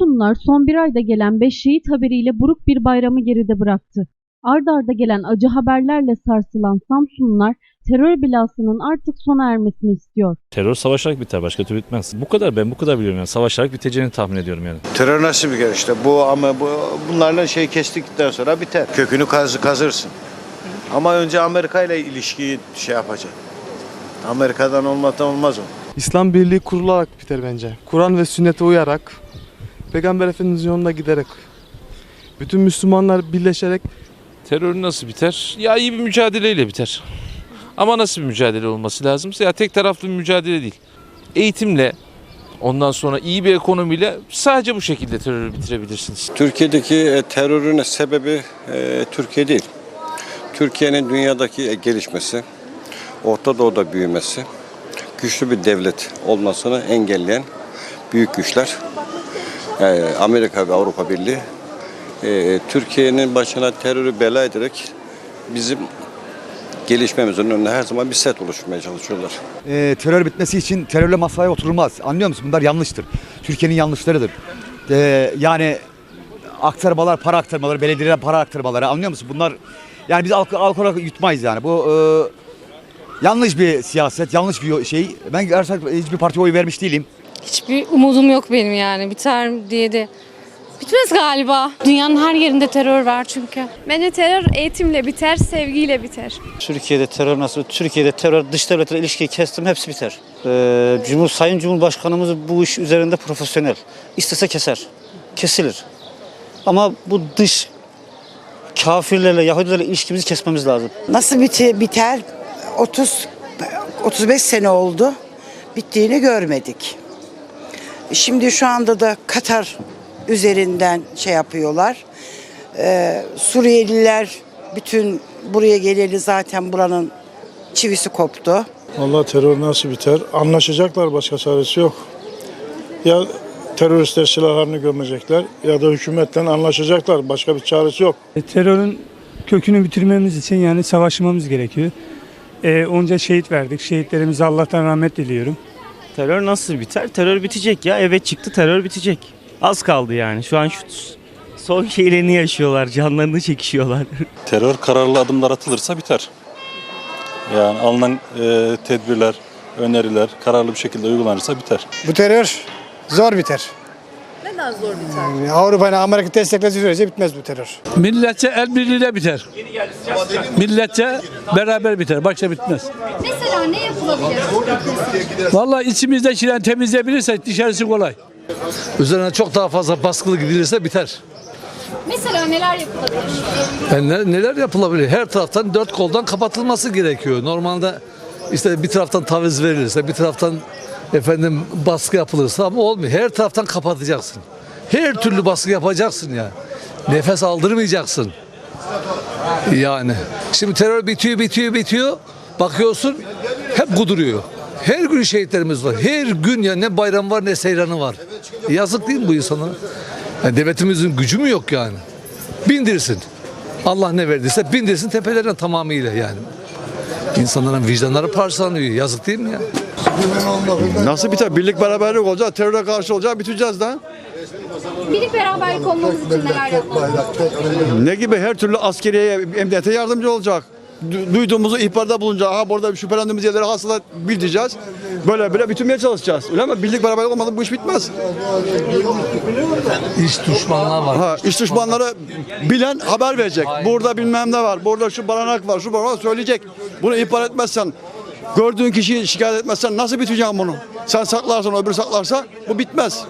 Samsunlular son bir ayda gelen 5 şehit haberiyle buruk bir bayramı geride bıraktı. Arda arda gelen acı haberlerle sarsılan Samsunlular terör belasının artık sona ermesini istiyor. Terör savaşarak biter başka türlü bitmez. Bu kadar ben bu kadar biliyorum yani savaşarak biteceğini tahmin ediyorum yani. Terör nasıl bir kere işte bu ama bu bunlarla şey kestikten sonra biter. Kökünü kazı kazırsın. Ama önce Amerika ile ilişkiyi şey yapacak. Amerika'dan olmadan olmaz o. İslam birliği kurularak biter bence. Kur'an ve sünnete uyarak, Peygamber Efendimizin yolunda giderek, bütün Müslümanlar birleşerek Terör nasıl biter? Ya iyi bir mücadeleyle biter. Ama nasıl bir mücadele olması lazımsa ya tek taraflı bir mücadele değil. Eğitimle ondan sonra iyi bir ekonomiyle sadece bu şekilde terörü bitirebilirsiniz. Türkiye'deki e, terörün sebebi e, Türkiye değil. Türkiye'nin dünyadaki e, gelişmesi, Orta Doğu'da büyümesi, güçlü bir devlet olmasını engelleyen büyük güçler, e, Amerika ve Avrupa Birliği, e, Türkiye'nin başına terörü bela ederek bizim gelişmemizin önüne her zaman bir set oluşturmaya çalışıyorlar. e, terör bitmesi için terörle masaya oturulmaz. Anlıyor musun? Bunlar yanlıştır. Türkiye'nin yanlışlarıdır. E, yani aktarmalar, para aktarmaları, belediyelere para aktarmaları anlıyor musun? Bunlar yani biz alkol, alkol yutmayız yani. Bu e, yanlış bir siyaset, yanlış bir şey. Ben gerçekten hiçbir partiye oy vermiş değilim. Hiçbir umudum yok benim yani. Biter diye de. Bitmez galiba. Dünyanın her yerinde terör var çünkü. Bence terör eğitimle biter, sevgiyle biter. Türkiye'de terör nasıl? Türkiye'de terör dış devletle ilişkiyi kestim hepsi biter. Ee, Cumhur, Sayın Cumhurbaşkanımız bu iş üzerinde profesyonel. İstese keser. Kesilir. Ama bu dış kafirlerle, Yahudilerle ilişkimizi kesmemiz lazım. Nasıl biti- biter? 30 35 sene oldu. Bittiğini görmedik. Şimdi şu anda da Katar üzerinden şey yapıyorlar. Ee, Suriyeliler bütün buraya geleli zaten buranın çivisi koptu. Allah terör nasıl biter? Anlaşacaklar başka çaresi yok. Ya teröristler silahlarını gömecekler ya da hükümetten anlaşacaklar. Başka bir çaresi yok. E, Terörün kökünü bitirmemiz için yani savaşmamız gerekiyor. E, onca şehit verdik. Şehitlerimize Allah'tan rahmet diliyorum. Terör nasıl biter? Terör bitecek ya. Evet çıktı terör bitecek. Az kaldı yani. Şu an şu son şeylerini yaşıyorlar. Canlarını çekişiyorlar. Terör kararlı adımlar atılırsa biter. Yani alınan e, tedbirler, öneriler kararlı bir şekilde uygulanırsa biter. Bu terör zor biter. Neden zor biter? Avrupa ile Amerika desteklediği sürece bitmez bu terör. Milletçe el birliğiyle biter. Milletçe beraber biter. Başka bitmez. Mesela ne yapılabilir? Vallahi içimizdekileri temizleyebilirsek dışarısı kolay. Üzerine çok daha fazla baskılı gidilirse biter. Mesela neler yapılabilir? Yani neler yapılabilir? Her taraftan dört koldan kapatılması gerekiyor. Normalde işte bir taraftan taviz verilirse, bir taraftan efendim baskı yapılırsa ama olmuyor. Her taraftan kapatacaksın. Her türlü baskı yapacaksın ya. Nefes aldırmayacaksın. Yani. Şimdi terör bitiyor, bitiyor, bitiyor. Bakıyorsun hep kuduruyor. Her gün şehitlerimiz var. Her gün ya ne bayram var ne seyranı var. Yazık değil mi bu insanlara? Yani devletimizin gücü mü yok yani? Bindirsin. Allah ne verdiyse bindirsin tepelerine tamamıyla yani. İnsanların vicdanları parçalanıyor. Yazık değil mi ya? Nasıl biter? Birlik beraberlik olacak, teröre karşı olacak, biteceğiz de. Birlik beraberlik olmamız için neler yapmalıyız? Ne gibi? Her türlü askeriye, emniyete yardımcı olacak. Du- Duyduğumuzu ihbarda bulunca, aha burada şüphelendiğimiz yerleri hastalar bildireceğiz. Böyle böyle bitirmeye çalışacağız. Öyle mi? Birlik beraberlik olmadan bu iş bitmez. İş düşmanlığı var. Ha, iş düşmanları bilen haber verecek. Burada bilmem ne var, burada şu baranak var, şu baranak söyleyecek. Bunu ihbar etmezsen, gördüğün kişiyi şikayet etmezsen nasıl biteceğim bunu? Sen saklarsan, öbürü saklarsa bu bitmez.